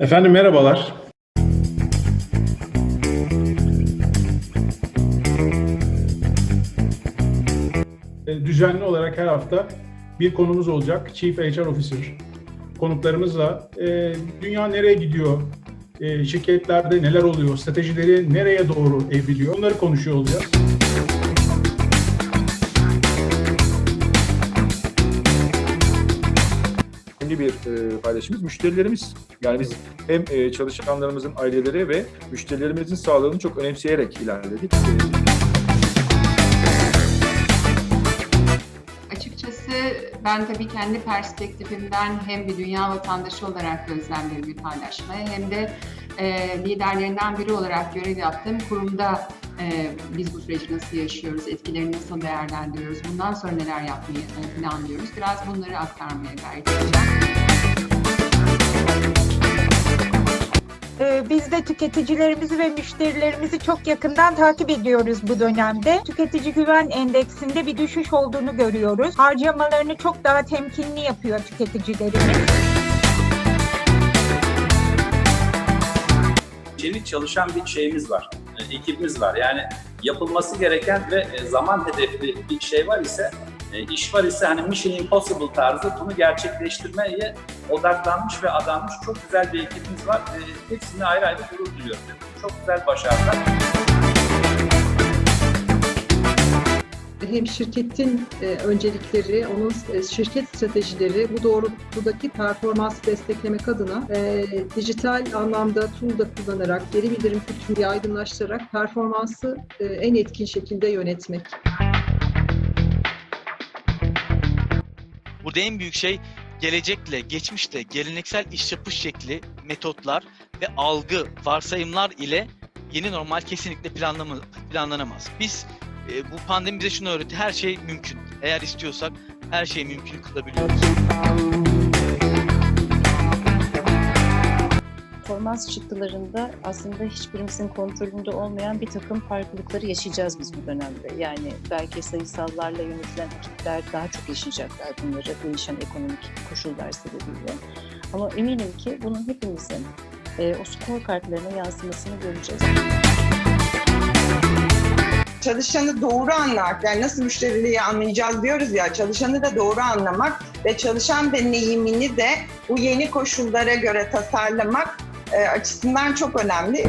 Efendim merhabalar. E, Düzenli olarak her hafta bir konumuz olacak. Chief HR Officer konuklarımızla e, dünya nereye gidiyor, e, şirketlerde neler oluyor, stratejileri nereye doğru evriliyor onları konuşuyor olacağız. E, paylaşımımız müşterilerimiz. Yani biz hem e, çalışanlarımızın aileleri ve müşterilerimizin sağlığını çok önemseyerek ilerledik. E, ben tabii kendi perspektifimden hem bir dünya vatandaşı olarak gözlemlerimi paylaşmaya hem de e, liderlerinden biri olarak görev yaptığım kurumda e, biz bu süreci nasıl yaşıyoruz, etkilerini nasıl değerlendiriyoruz, bundan sonra neler yapmayı planlıyoruz. Biraz bunları aktarmaya gayret edeceğim. Ee, Biz de tüketicilerimizi ve müşterilerimizi çok yakından takip ediyoruz bu dönemde. Tüketici güven endeksinde bir düşüş olduğunu görüyoruz. Harcamalarını çok daha temkinli yapıyor tüketicilerimiz. Yeni çalışan bir şeyimiz var, e, ekibimiz var. Yani yapılması gereken ve e, zaman hedefli bir şey var ise, e, iş var ise hani Mission Impossible tarzı bunu gerçekleştirmeye odaklanmış ve adanmış çok güzel bir ekibimiz var. E, Hepsini ayrı ayrı gurur duyuyorum. Çok güzel başarılar. hem şirketin e, öncelikleri, onun e, şirket stratejileri bu doğrultudaki performansı desteklemek adına e, dijital anlamda tool da kullanarak, geri bildirim kültürünü yaygınlaştırarak performansı e, en etkin şekilde yönetmek. Burada en büyük şey gelecekle, geçmişle, geleneksel iş yapış şekli, metotlar ve algı, varsayımlar ile yeni normal kesinlikle planlanamaz. Biz e, bu pandemi bize şunu öğretti. Her şey mümkün. Eğer istiyorsak her şeyi mümkün kılabiliyoruz. Performans çıktılarında aslında hiçbirimizin kontrolünde olmayan bir takım farklılıkları yaşayacağız biz bu dönemde. Yani belki sayısallarla yönetilen ekipler daha çok yaşayacaklar bunları değişen ekonomik koşullar sebebiyle. Ama eminim ki bunun hepimizin e, o skor kartlarına yansımasını göreceğiz. çalışanı doğru anlamak, yani nasıl müşteriliği anlayacağız diyoruz ya, çalışanı da doğru anlamak ve çalışan deneyimini de bu yeni koşullara göre tasarlamak açısından çok önemli.